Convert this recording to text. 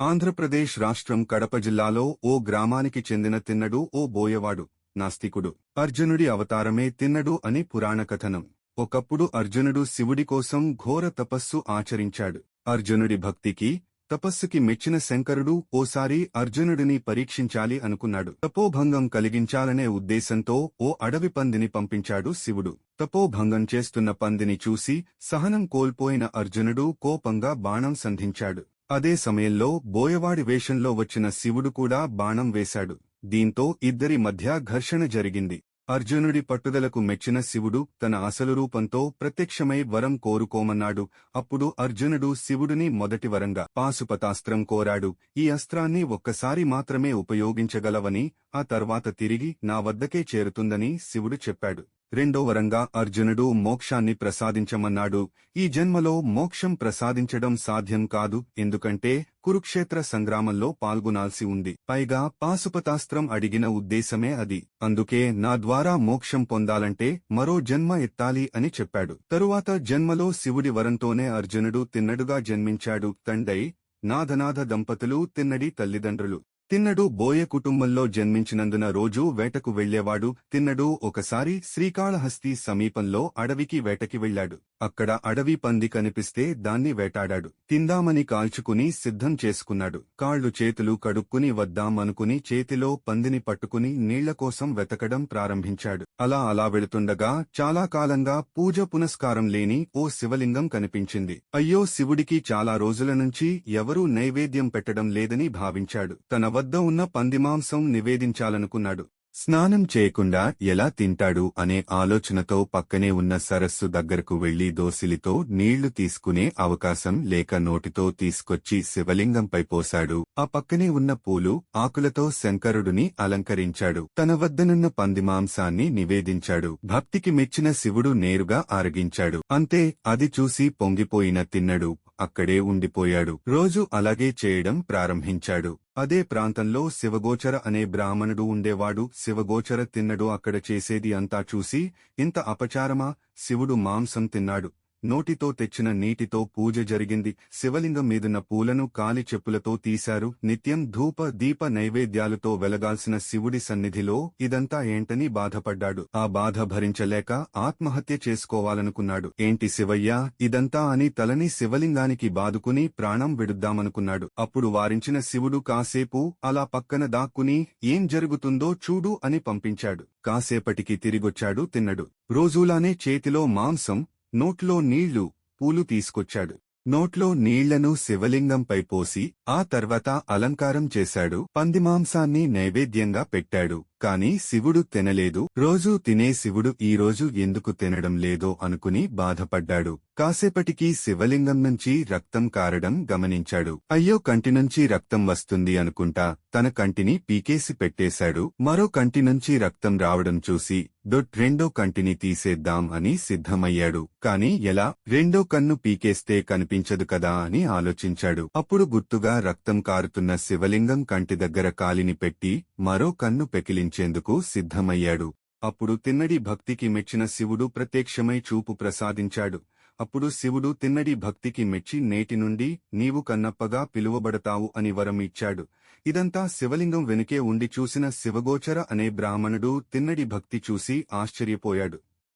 ఆంధ్రప్రదేశ్ రాష్ట్రం కడప జిల్లాలో ఓ గ్రామానికి చెందిన తిన్నడు ఓ బోయవాడు నాస్తికుడు. అర్జునుడి అవతారమే తిన్నడు అని పురాణ కథనం. ఒకప్పుడు అర్జునుడు శివుడి కోసం ఘోర తపస్సు ఆచరించాడు. అర్జునుడి భక్తికి తపస్సుకి మెచ్చిన శంకరుడు ఓసారి అర్జునుడిని పరీక్షించాలి అనుకున్నాడు. తపోభంగం కలిగించాలనే ఉద్దేశంతో ఓ అడవి పందిని పంపించాడు శివుడు. తపోభంగం చేస్తున్న పందిని చూసి సహనం కోల్పోయిన అర్జునుడు కోపంగా బాణం సంధించాడు. అదే సమయంలో బోయవాడి వేషంలో వచ్చిన శివుడు కూడా బాణం వేశాడు. దీంతో ఇద్దరి మధ్య ఘర్షణ జరిగింది. అర్జునుడి పట్టుదలకు మెచ్చిన శివుడు తన అసలు రూపంతో ప్రత్యక్షమై వరం కోరుకోమన్నాడు. అప్పుడు అర్జునుడు శివుడిని మొదటి వరంగా పాశుపతాస్త్రం కోరాడు. ఈ అస్త్రాన్ని ఒక్కసారి మాత్రమే ఉపయోగించగలవని ఆ తర్వాత తిరిగి నా వద్దకే చేరుతుందని శివుడు చెప్పాడు. రెండో వరంగా అర్జునుడు మోక్షాన్ని ప్రసాదించమన్నాడు. ఈ జన్మలో మోక్షం ప్రసాదించడం సాధ్యం కాదు ఎందుకంటే కురుక్షేత్ర సంగ్రామంలో పాల్గొనాల్సి ఉంది. పైగా పాశుపతాస్త్రం అడిగిన ఉద్దేశమే అది. అందుకే నా ద్వారా మోక్షం పొందాలంటే మరో జన్మ ఎత్తాలి అని చెప్పాడు. తరువాత జన్మలో శివుడి వరంతోనే అర్జునుడు తిన్నడుగా జన్మించాడు. తండై నాథనాథ దంపతులు తిన్నడి తల్లిదండ్రులు. తిన్నడు బోయ కుటుంబంలో జన్మించినందున రోజూ వేటకు వెళ్ళేవాడు తిన్నడు ఒకసారి శ్రీకాళహస్తి సమీపంలో అడవికి వేటకి వెళ్ళాడు అక్కడ అడవి పంది కనిపిస్తే దాన్ని వేటాడాడు. తిందామని కాల్చుకుని సిద్ధం చేసుకున్నాడు. కాళ్ళు చేతులు కడుక్కుని వద్దామనుకుని చేతిలో పందిని పట్టుకుని నీళ్ళకోసం వెతకడం ప్రారంభించాడు. అలా అలా వెళుతుండగా చాలా కాలంగా పూజ పునస్కారం లేని ఓ శివలింగం కనిపించింది. అయ్యో శివుడికి చాలా రోజుల నుంచి ఎవరూ నైవేద్యం పెట్టడం లేదని భావించాడు. తన వద్ద ఉన్న పందిమాంసం నివేదించాలనుకున్నాడు. స్నానం చేయకుండా ఎలా తింటాడు అనే ఆలోచనతో పక్కనే ఉన్న సరస్సు దగ్గరకు వెళ్ళి దోసిలితో నీళ్ళు తీసుకునే అవకాశం లేక నోటితో తీసుకొచ్చి శివలింగంపై పోశాడు. ఆ పక్కనే ఉన్న పూలు ఆకులతో శంకరుడిని అలంకరించాడు. తన వద్దనున్న పందిమాంసాన్ని నివేదించాడు. భక్తికి మెచ్చిన శివుడు నేరుగా ఆరగించాడు. అంతే అది చూసి పొంగిపోయిన తిన్నడు. అక్కడే ఉండిపోయాడు. రోజు అలాగే చేయడం ప్రారంభించాడు. అదే ప్రాంతంలో శివగోచర అనే బ్రాహ్మణుడు ఉండేవాడు. శివగోచర తిన్నడు. అక్కడ చేసేది అంతా చూసి ఇంత అపచారమా? శివుడు మాంసం తిన్నాడు. నోటితో తెచ్చిన నీటితో పూజ జరిగింది. శివలింగం మీదున్న పూలను కాలి చెప్పులతో తీశారు. నిత్యం ధూప దీప నైవేద్యాలతో వెలగాల్సిన శివుడి సన్నిధిలో ఇదంతా ఏంటని బాధపడ్డాడు. ఆ బాధ భరించలేక ఆత్మహత్య చేసుకోవాలనుకున్నాడు. ఏంటి శివయ్య? ఇదంతా అని తలని శివలింగానికి బాదుకుని ప్రాణం విడుద్దామనుకున్నాడు. అప్పుడు వారించిన శివుడు కాసేపు అలా పక్కన దాక్కుని ఏం జరుగుతుందో చూడు అని పంపించాడు. కాసేపటికి తిరిగొచ్చాడు తిన్నడు. రోజూలానే చేతిలో మాంసం నోట్లో నీళ్ళు పూలు తీసుకొచ్చాడు. నోట్లో నీళ్ళను శివలింగంపై పోసి ఆ తర్వాత అలంకారం చేశాడు. పందిమాంసాన్ని నైవేద్యంగా పెట్టాడు. కాని శివుడు తినలేదు. రోజూ తినే శివుడు ఈరోజు ఎందుకు తినడం లేదో అనుకుని బాధపడ్డాడు. కాసేపటికి శివలింగం నుంచి రక్తం కారడం గమనించాడు. అయ్యో కంటి నుంచి రక్తం వస్తుంది అనుకుంటా. తన కంటిని పీకేసి పెట్టేశాడు. మరో కంటి నుంచి రక్తం రావడం చూసి దొట్ రెండో కంటిని తీసేద్దాం అని సిద్ధమయ్యాడు. కాని ఎలా? రెండో కన్ను పీకేస్తే కనిపించదు కదా అని ఆలోచించాడు. అప్పుడు గుర్తుగా రక్తం కారుతున్న శివలింగం కంటి దగ్గర కాలిని పెట్టి మరో కన్ను పెకిలించేందుకు సిద్ధమయ్యాడు. అప్పుడు తిన్నడి భక్తికి మెచ్చిన శివుడు ప్రత్యక్షమై చూపు ప్రసాదించాడు. అప్పుడు శివుడు తిన్నడి భక్తికి మెచ్చి నేటి నుండి నీవు కన్నప్పగా పిలువబడతావు అని వరం ఇచ్చాడు. ఇదంతా శివలింగం వెనుకే ఉండి చూసిన శివగోచర అనే బ్రాహ్మణుడు తిన్నడి భక్తి చూసి ఆశ్చర్యపోయాడు.